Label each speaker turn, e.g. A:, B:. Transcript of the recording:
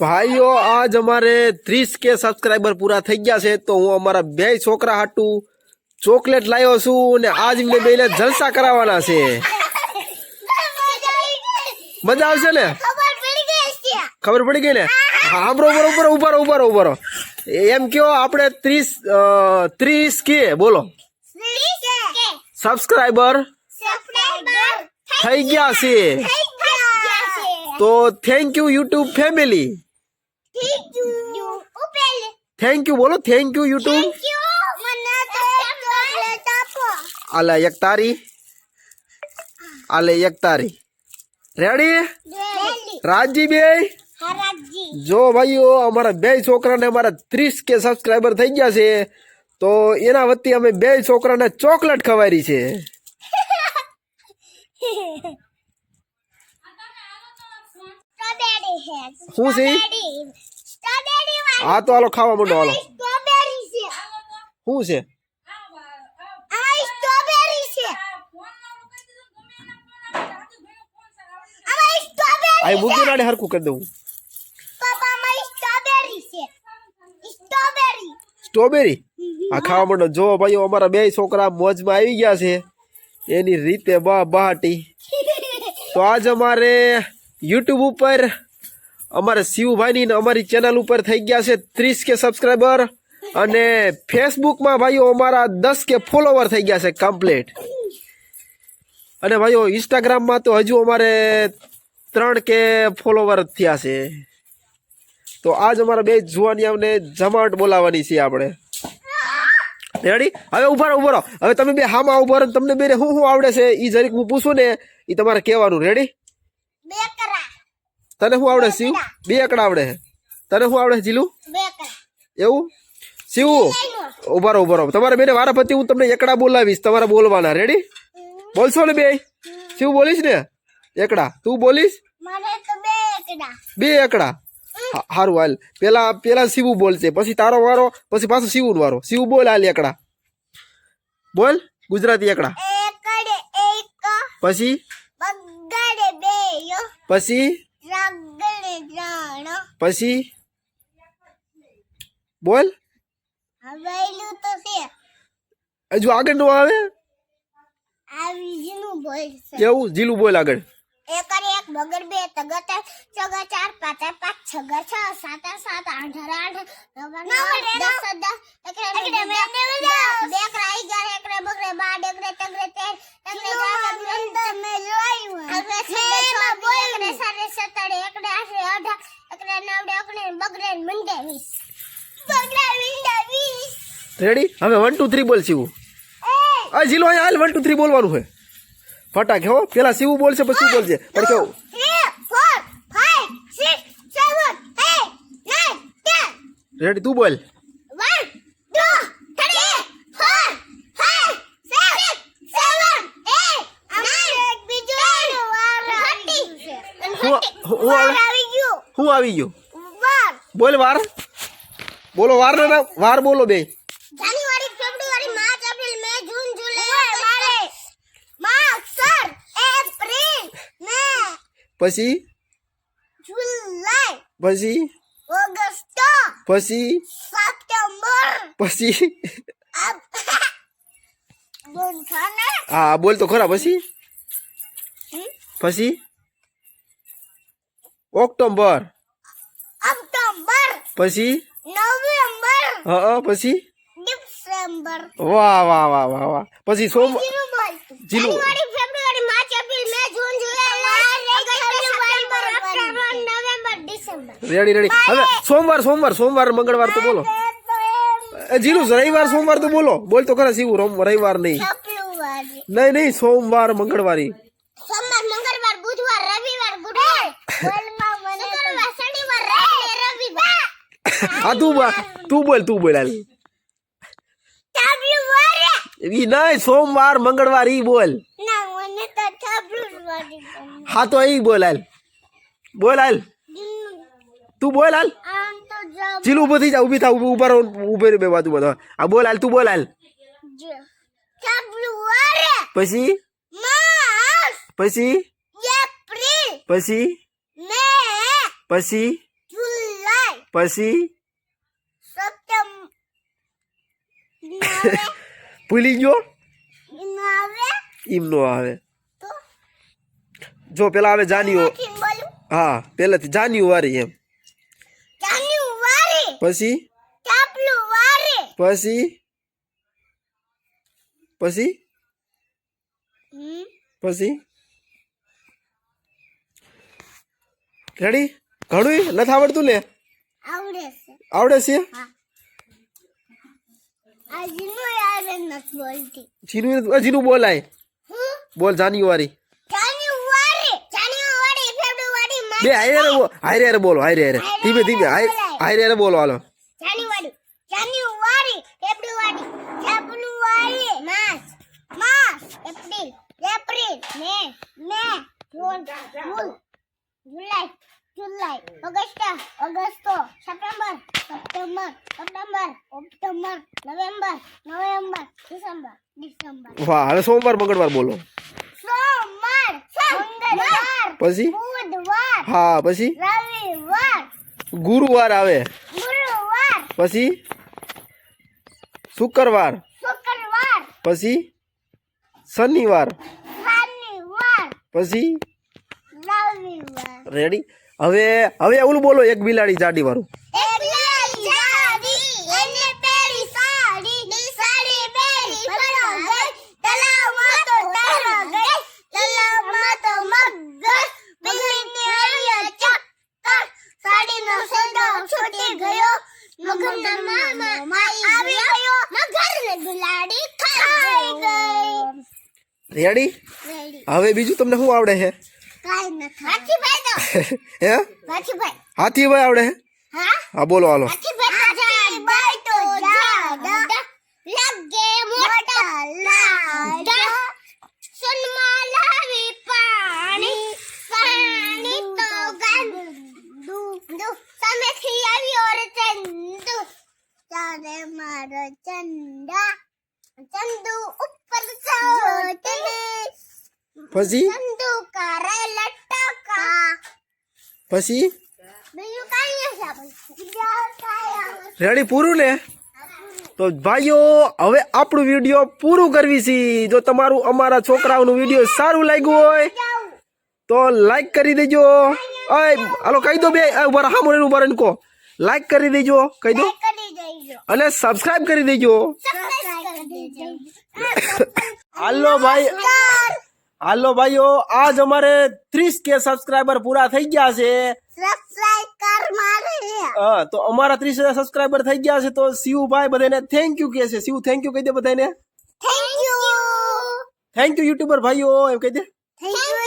A: ભાઈઓ, આજ અમારે ત્રીસ કે સબસ્ક્રાઈબર પૂરા થઈ ગયા છે, તો હું અમારા બે છોકરા હાટું ચોકલેટ લાવ્યો છું ને આજ મેં બેને જલસા કરાવવાના છે. મજા આવશે ને? ખબર પડી ગઈ ને? હા બરોબર ઉપર ઉપર ઉપર ઉપર એમ કયો, આપણે ત્રીસ ત્રીસ કે, બોલો. સબસ્ક્રાઈબર થઈ ગયા છે. તો thank you YouTube family thank you બોલો. થેન્ક યુ યુટ્યુબ આલે એક તારી. આલે એક તારી. રેડી રાજી બે જો ભાઈઓ અમારા બે છોકરાને અમારા ત્રીસ કે સબસ્ક્રાઈબર થઈ ગયા છે તો એના વતી અમે બે છોકરાને ચોકલેટ ખવારી છે. શું છે? હા તો હાલો ખાવા માંડો હાલો. શું છે? આ મૂકી નાડે હરકું કરી દઉં. સ્ટ્રોબેરી આ ખાવા માંડો. જો ભાઈ અમારા બે છોકરા મોજમાં આવી ગયા છે. એની રીતે બા બહાટી તો આજ અમારે યુટ્યુબ ઉપર અમારે શિવભાઈની અમારી ચેનલ ઉપર થઈ ગયા છે ત્રીસ કે સબસ્ક્રાઈબર અને ફેસબુકમાં ભાઈઓ અમારા દસ કે ફોલોવર થઈ ગયા છે કમ્પ્લીટ અને ભાઈઓ ઇન્સ્ટાગ્રામમાં તો હજુ અમારે ત્રણ કે ફોલોવર થયા છે. તો આજ અમારા બે જુવાનિયાઓને જમાટ બોલાવવાની છે આપણે. રેડી હવે ઊભા ઊભા રહો. હવે તમે બે હામાં ઊભો રહો તમને બે શું શું આવડે છે એ જરીક હું પૂછું ને એ તમારે કહેવાનું. રેડી તને શું આવડે શિવ? બે એકડા. આવડે છે તને શું આવડે જીલું? એવું? શિવ? ઊભા રહો ઊભા રહો. તમારે બેને વારા પછી હું તમને એકડા બોલાવીશ. તમારે બોલવાના. રેડી બોલશો ને બે શિવ બોલીશ ને? એકડા. તું બોલીશ? બે એકડા. સારું હાલ. પેલા પેલા શિવ બોલશે. પછી તારો વારો પછી પાછો શિવ વારો. શિવ બોલ હાલ એકડા. બોલ ગુજરાતી એકડા. પછી? પછી? પછી? બોલ.
B: તો છે.
A: હજુ આગળ નો આવે? એવું જીલું બોલ આગળ.
B: એક એક બગડ બે તગર ચગ ચાર પાંચ પાંચ છગર છ સાત આઠ સાત આઠ આઠ નવ દસ દસ એકરે એકરે બે બે કરાઈ ગયા એકરે બગડે બાર એકરે તગરે તેર એકરે ચાર મે જોયું એકરે છડે છ બોલ એકરે સારે સતડે એકરે આઠે અઢાર એકરે નવડે એકરે બગડે ને મંડે વીસ બગડે મંડે વીસ
A: રેડી હવે વન ટુ થ્રી બોલ શિવ આ જીલો અહીંયા હાલ વન ટુ થ્રી બોલવાનું છે ફટાકે હો પેલા શિવ બોલશે પછી તું બોલશે પણ કેવું. રેડી તું બોલ. હું હું
B: આવી ગયું.
A: બોલ વાર. બોલો વાર ના વાર બોલો બે.
B: January, February, March, April, May, June, July, March, sir, April, May,
A: પછી?
B: જુલાઈ,
A: પછી?
B: ઓગસ્ટ,
A: પછી?
B: સપ્ટેમ્બર
A: પછી?
B: બોલ
A: હા બોલ તો ખરા. પછી? પછી? ઓક્ટોબર
B: ઓક્ટોબર
A: પછી
B: નવેમ્બર
A: હા હા, પછી
B: ડિસેમ્બર
A: વાહ વાહ વાહ વાહ વાહ પછી સોમ
B: જીરું બોલ
A: જીરું.
B: January February March April May June July August September October November December
A: ready ready હવે સોમવાર સોમવાર સોમવાર મંગળવાર તો બોલો એ જીલું રવિવાર સોમવાર તો બોલો બોલ તો ખરા શિવું રમ- રવિવાર નહીં
B: ફેબ્રુઆરી
A: નહીં નહીં સોમવાર મંગળવારી
B: સોમવાર મંગળવાર બુધવાર રવિવાર ગુરુવાર બોલમાં મને શુક્રવાર શનિવાર રવિવાર રવિવાર
A: હા તું બોલ. તું બોલ તું બોલ હાલ. ઈ નહીં સોમવાર મંગળવાર ઈ બોલ. હા તો ઈ બોલ હાલ. બોલ હાલ. તું બોલ હાલ. ચીલ ઊભો થઈ જા ઊભી થા ઊભા રહો ઉભે બે બાજુ બધો. આ બોલ હાલ તું બોલ હાલ. પછી? પછી? પછી? પછી? પછી
B: સપ્તમ નાવે
A: ભૂલી ગયો
B: નાવે
A: એમ નો આવે
B: તો
A: જો પેલા આવે જાન્યુ
B: નથી બોલું
A: હા પેલાથી જાન્યુઆરી એમ
B: જાન્યુઆરી
A: પછી
B: ચાપલું વારે
A: પછી પછી
B: હમ
A: પછી રેડી ઘણું નથી આવડતું ને
B: આવડે છે
A: આવડે છે જીનું હજીનું બોલાય. બોલ જાન્યુઆરી
B: જાન્યુઆરી જાન્યુઆરી ફેબ્રુઆરી
A: બે હારે હારે હારે બોલો હારે હારે. ધીમે ધીમે. હારે હારે બોલો હાલો.
B: January January February February March March April April May May. June June July. July August Augusto September September September October November November December December.
A: વાહ હવે સોમવાર મંગળવાર બોલો.
B: સોમવાર મંગળવાર
A: પછી?
B: બુધવાર
A: હા પછી?
B: રવિવાર
A: ગુરુવાર આવે.
B: ગુરુવાર
A: પછી? શુક્રવાર.
B: શુક્રવાર
A: પછી? શનિવાર.
B: શનિવાર.
A: પછી? રેડી હવે હવે ઓલું બોલો એક બિલાડી જાડી વાળું રેડી હવે બીજું તમને શું આવડે છે?
B: હાથી ભાઈ તો
A: હે
B: હાથી ભાઈ
A: હાથી ભાઈ આવડે છે
B: હા
A: હા બોલો હાલો
B: હાથી ભાઈ ભાઈ તો જાડા
A: પછી? રેડી પૂરું ને? તો ભાઈઓ હવે આપણું વીડિયો પૂરું કરવી છે. જો તમારું અમારા છોકરાઓનું વીડિયો સારું લાગ્યું હોય તો લાઈક કરી દેજો. હાલો કહી દો બે ઊભા હા મોરે ઊભા કો લાઈક કરી દેજો કહી દો. અને સબસ્ક્રાઇબ કરી દેજો. હાલો ભાઈ. હાલો ભાઈઓ આજ અમારે ત્રીસ કે સબસ્ક્રાઇબર પૂરા થઈ ગયા છે. હા તો અમારા ત્રીસ હજાર સબસ્ક્રાઇબર થઈ ગયા છે તો શિવભાઈ બધાને થેન્ક યુ કહે છે. શિવ થેન્ક યુ કહી દે બધાને.
B: Thank you
A: thank you YouTuber ભાઈઓ એમ કહી દે.
B: Thank you